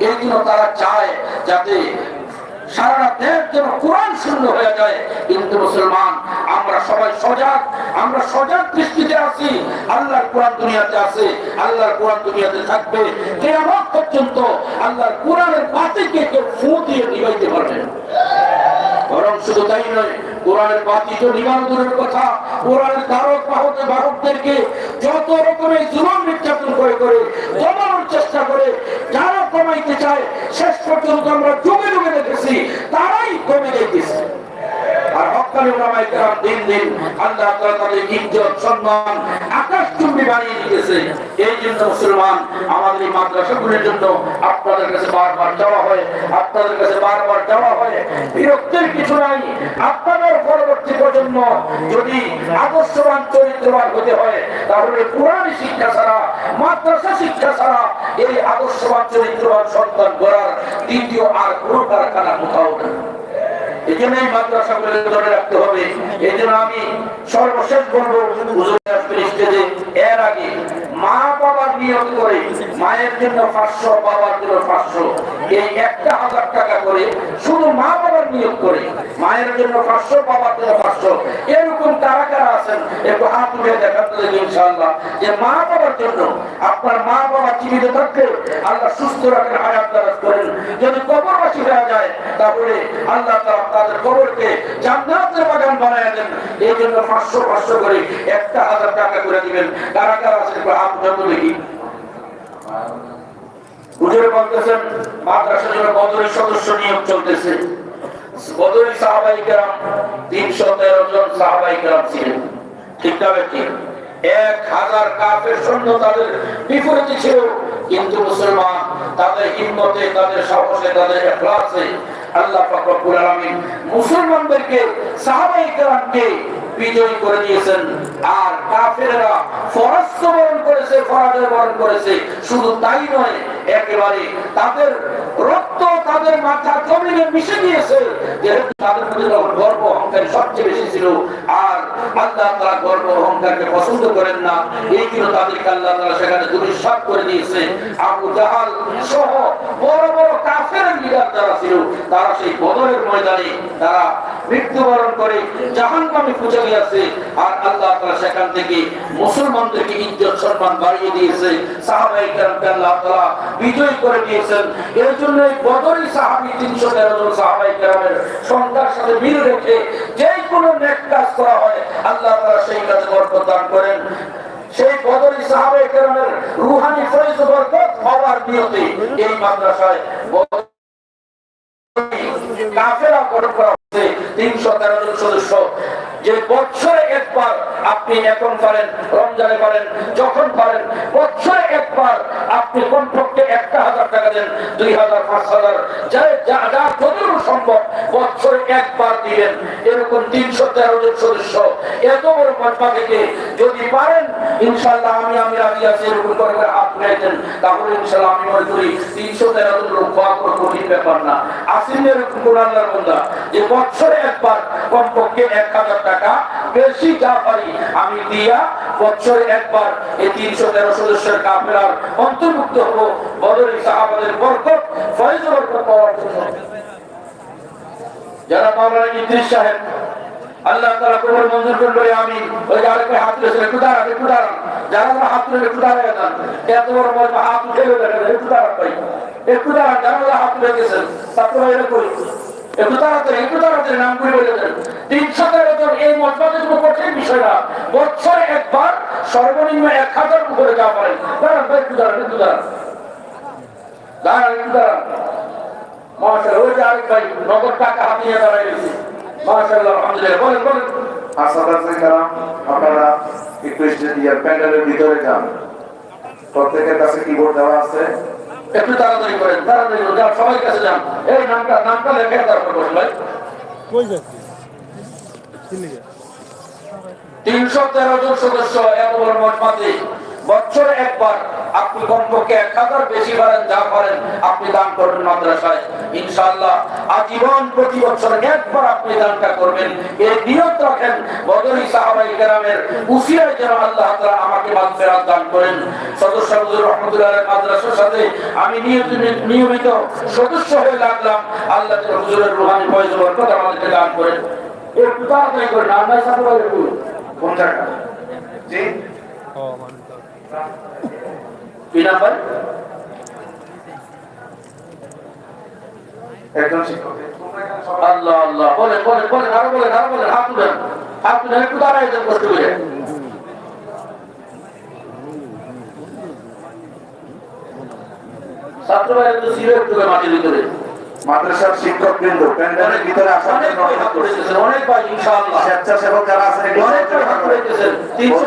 এই জন্য তারা চায় যাতে আল্লাহর কেউ ফু দিয়ে নিবাইতে পারবে বরং শুধু তাই নয়, কোরআনের বাতি তো কথা। কোরআনের ধারক, বাহক, বাহকদেরকে যত রকমের জীবন নির্যাতন করে করে চেষ্টা করে, যারা কমাইতে চায়, শেষ পর্যন্ত আমরা যুগে যুগে দেখেছি, তারাই কমে যেতেছে আপনাদের কাছে যাওয়া হয় কাছে নাই। পরবর্তী প্রজন্ম যদি আদর্শবান, চরিত্রবান হতে হয়, তাহলে শিক্ষা শিক্ষা ছাড়া এই আদর্শবান চরিত্রবান সন্তান গড়ার দ্বিতীয় আর কোন কারখানা কোথাও নেই। মাদ্রাসাগুলো ধরে রাখতে হবে এই জন্য আমি সর্বশেষ এর আগে মা বাবার মায়ের জন্য পাঁচশো, বাবার জন্য পাঁচশো। এই একটা হাজার করে, শুধু মা বাবার নিয়োগ করে। মায়ের জন্য পাঁচশো, বাবার জন্য পাঁচশো। এরকম কারা কারা আছেন? একটু হাত উঠে দেখাতে দেবে ইনশাআল্লাহ। যে মা বাবার জন্য আপনার মা বাবা জীবিত থাকলে আল্লাহ সুস্থ রাখেন, হায়াত দারাজ করেন। যদি কবরবাসী হয়ে যায়, তাহলে আল্লাহ তাআলা তাদের কবরকে জান্নাতের বাগান বানায় দেন। এই জন্য পাঁচশো পাঁচশো করে একটা হাজার টাকা করে দিবেন। কারা কারা আছে একটু হাত উঠাতে দেখি। মাদ্রাসার জন্য বদরের সদস্য নিয়োগ চলতেছে। সাহাবাই তিনশো তেরো জন সাহাবাই ছিলেন। ঠিক এক হাজার কাফের সৈন্য তাদের বিপরীতে ছিল, কিন্তু মুসলমান তাদের হিম্মতে, তাদের সাহসে, তাদের এখলাসে আল্লাহ পাক রব্বুল আলামিন মুসলমানদেরকে, সাহাবাই কেরামকে বিজয়ী করে দিয়েছেন। আর কাফেররা পরাস্ত বরণ করেছে পরাজয় বরণ করেছে। শুধু তাই নয় একেবারে তাদের রক্ত তাদের মাথা জমিনে মিশে গিয়েছে। যেহেতু তাদের মধ্যে গর্ব সবচেয়ে বেশি ছিল। আর আল্লাহ তারা গর্ব, অহংকারকে পছন্দ করেন না। এই জন্য তাদেরকে আল্লাহ তারা সেখানে করে দিয়েছে। আবু জাহাল সহ বড় বড় কাফের লিডার যারা ছিল, তারা সেই বদরের ময়দানে তারা মৃত্যুবরণ করে জাহান নামে খুঁজে গিয়েছে। আর আল্লাহ তারা সেখান থেকে মুসলমানদেরকে ইজ্জত সম্মান বাড়িয়ে দিয়েছে। কাজ করা আল্লাহ সেই কাজে করেন। সেই বদরি রুহানি ফৈজ বরকত হওয়ার নিয়তে এই মাদ্রাসায় জন সদস্য। যে বছরে একবার আপনি এখন পারেন, রমজানে পারেন, যখন পারেন, বছরে একবার আপনি কমপক্ষে একটা হাজার টাকা দেন, দুই হাজার, পাঁচ হাজার। যা যা সম্ভব বছরে একবার দিলেন এরকম তিনশো তেরো জন সদস্য এত বড় মজমা থেকে যদি পারেন ইনশাল্লাহ আমি আমি রাজি আছি, এরকম করে উঠাইতেন তাহলে ইনশাল্লাহ আমি মনে করি তিনশো তেরো লোক কঠিন ব্যাপার না। আসেন বন্ধা যে বছরে একবার কমপক্ষে এক হাজার টাকা বেশি যা পারি আমি দিয়া বছরে একবার এই তিনশো তেরো সদস্যের অন্তর্ভুক্ত হব। বদরি সাহাবাদের বরকত ফয়েজ বরকত পাওয়ার জন্য। যারা মাওলানা ইদ্রিস সাহেব আল্লাহ তাআলা কবর মঞ্জুর করল আমি ওই আরেকটা হাত তুলেছে দাঁড়ান একটু দাঁড়ান যারা আমরা হাত তুলে দাঁড়ায় যান এত বড় মজমা হাত উঠে দেখেন একটু দাঁড়ান ভাই একটু দাঁড়ান যারা হাত তুলে গেছেন ছাত্র ভাইরা করি একটু তাড়াতাড়ি একটু তাড়াতাড়ি নাম করে তিনশো তেরো জন এই মজমাদের কোনো কঠিন বিষয় না বছরে একবার সর্বনিম্ন এক হাজার উপরে যা ওই যে আরেক ভাই নগদ টাকা হাত নিয়ে দাঁড়ায় গেছে মাশাআল্লাহ আলহামদুলিল্লাহ বলেন বলেন। আসাদ আছে আপনারা একটু স্টেডিয়াম প্যান্ডেলের ভিতরে যান। প্রত্যেকের কাছে কিবোর্ড দেওয়া আছে। একটু তাড়াতাড়ি করেন তাড়াতাড়ি যান সবাই কাছে যান। এই নামটা নামটা লেখে তারপর বসুন ভাই। কই যাচ্ছি তিনশো তেরো জন সদস্য এত বড় মজমাতে বছরে একবার আপনি কমপক্ষে এক হাজার বেশি পারেন যা পারেন, আপনি দান করবেন মাদ্রাসায়। ইনশাআল্লাহ, আজীবন প্রতি বছর একবার আপনি দানটা করবেন। এই নিয়ত রাখেন, বদলি সাহাবাই কেরামের উসিলায় যেন আল্লাহ তাআলা আমাকে মাগফিরাত দান করেন। সদস্য রহমতুল্লাহ মাদ্রাসার সাথে আমি নিয়মিত সদস্য হয়ে লাগলাম। আল্লাহ হুজুরের রুহানি ফয়জ বরকত আমাদেরকে দান করেন। একটু তাড়াতাড়ি করেন আমরা সাথে কোন জায়গা জি? কি নাম্বার একজন শিক্ষক আল্লাহ আল্লাহ। বলেন বলেন বলেন আরও বলেন আরও বলেন। হাত তুলেন। হাত তুলেন একটু দাঁড়াই দেন কষ্ট করে ছাত্র তো ছিল একটু মাটির ভিতরে। মাদ্রাসার শিক্ষক বৃন্দ প্যান্ডেলের ভিতরে আসার জন্য ভাই হাত অনেক ইনশাআল্লাহ। স্বেচ্ছাসেবক যারা আছেন অনেক ভাই হাত তুলেছেন। তিনশো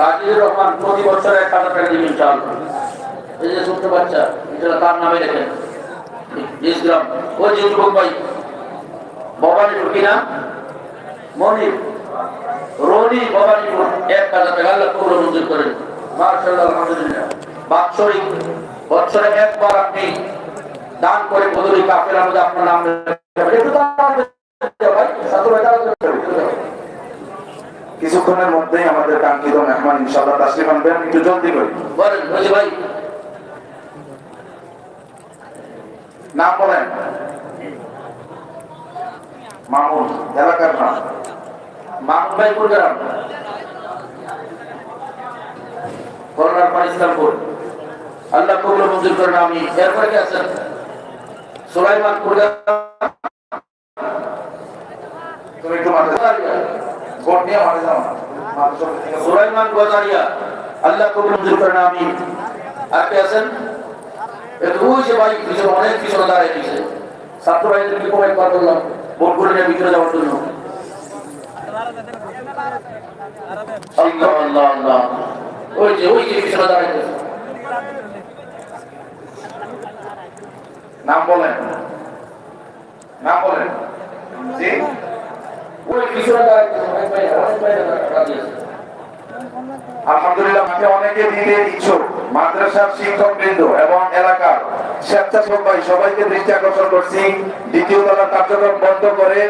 সাজিদুর রহমান প্রতি বছর এক হাজার টাকা দিবেন চাল এই যে ছোট্ট বাচ্চা এটা তার নামে রেখেন ইসলাম ও যুবক ভাই ভবানীপুর কিনা মনির। রনি ভবানীপুর এক হাজার টাকা আল্লাহ কবুল মঞ্জুর করেন। মার্শাল্লাহ আলহামদুলিল্লাহ। বাৎসরিক বছরে একবার আপনি দান করে বদলি কাফের মধ্যে আপনার নাম। একটু তাড়াতাড়ি ভাই, সাথে। কিছুক্ষণের মধ্যেই আমাদের কাঙ্ক্ষিত মেহমান ইনশাআল্লাহ তাসলিম আনবেন। একটু জলদি করি। ভাই। নাম বলেন। মামুন এলাকার নাম। মামুন ভাই কোন গ্রাম? করোনার পর ইসলামপুর। আল্লাহ কবুল মঞ্জুর করেন আমি এরপরে কে আছেন? সুলাইমান কোন গ্রাম? তুমি একটু মাঠে ভোট নিয়ে মাঠে যাও না মাঠে চলে থেকে সুলাইমান গজারিয়া আল্লাহ কবুল মঞ্জুর করেন আমি আর কে আছেন এই তো ওই যে ভাই পিছনে অনেক পিছনে দাঁড়িয়ে দিয়েছে ছাত্র ভাইদেরকে কয়েক বার বললাম ভোট করে নিয়ে ভিতরে যাওয়ার জন্য আল্লাহ আল্লাহ আল্লাহ ওই যে ওই যে পিছনে দাঁড়িয়ে দিয়েছে নাম বলেন নাম বলেন জি ওই পিছনে আলহামদুলিল্লাহ মাঠে অনেকে দিতে ইচ্ছুক। মাদ্রাসার শিক্ষক বৃন্দ এবং এলাকার স্বেচ্ছাসেবক ভাই সবাইকে দৃষ্টি আকর্ষণ করছি। দ্বিতীয় তলার কার্যক্রম বন্ধ করে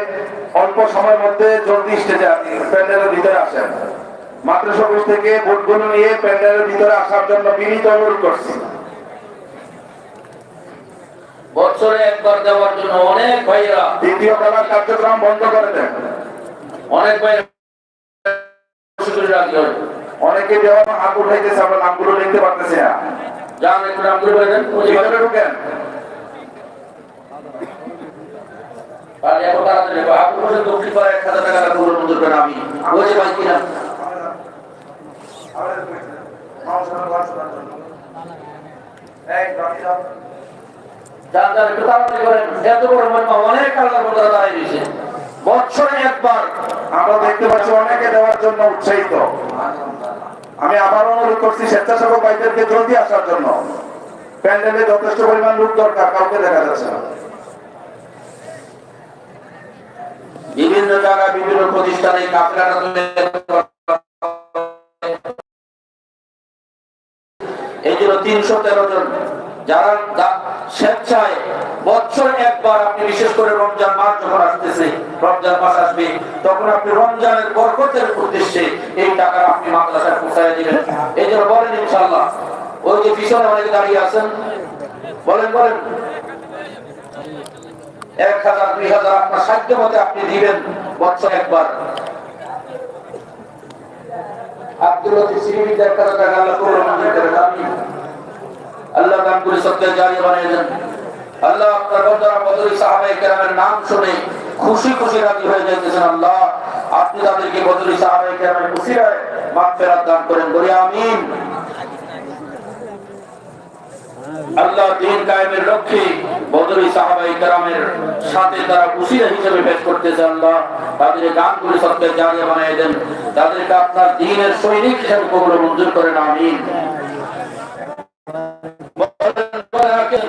অল্প সময়ের মধ্যে জলদি স্টেজে প্যান্ডেলের ভিতরে আসেন। মাদ্রাসা অফিস থেকে ভোটগুলো নিয়ে প্যান্ডেলের ভিতরে আসার জন্য বিনীত অনুরোধ করছি। বছরে একবার দেওয়ার জন্য অনেক ভাইরা দ্বিতীয় তলার কার্যক্রম বন্ধ করে দেন। অনেক অনেকে উঠাইতেছে, আমরা নামগুলো লিখতে পারতেছি না। যান, একটু নাম করে বলেন ঢুকেন। অনেক মধ্যে দাঁড়িয়ে দিয়েছে বছরে একবার। আমরা দেখতে পাচ্ছি অনেকে দেওয়ার জন্য উৎসাহিত। আমি আবার অনুরোধ করছি স্বেচ্ছাসেবক ভাইদেরকে জলদি আসার জন্য। প্যান্ডেলে যথেষ্ট পরিমাণ লোক দরকার, কাউকে দেখা যাচ্ছে না। বিভিন্ন জায়গায় বিভিন্ন প্রতিষ্ঠানে এই জন্য তিনশো তেরো জন, যারা স্বেচ্ছায় বছরে একবার আপনি বিশেষ করে রমজান মাস যখন আসতেছে, রমজান মাস আসবে, তখন আপনি রমজানের বরকতের উদ্দেশ্যে এই টাকা আপনি মাদ্রাসায় পৌঁছায় দিবেন। এই জন্য বলেন ইনশাল্লাহ ওই যে পিছনে অনেকে দাঁড়িয়ে আছেন, বলেন বলেন। এক হাজার, দুই হাজার আপনার সাধ্য মতে আপনি দিবেন বছর একবার। আব্দুল লতিফ সিরিমির এক হাজার টাকা আল্লাহ কবুল করে সত্যের জারি বানিয়ে দেন। আল্লাহ আপনার বন্ধুরা কেরামের নাম শুনে খুশি খুশি রাজি হয়ে যাইতেছেন, আল্লাহ। আপনি তাদেরকে কেরামের খুশি মাগফিরাত দান করেন আল্লাহ দিন কায়েমের লক্ষ্যে সাহাবাই সাথে তারা হিসেবে পেশ তাদের গানগুলি সত্যের বানিয়ে দেন। তাদেরকে আপনার দিনের সৈনিক হিসেবে কবুল মঞ্জুর করেন, আমিন।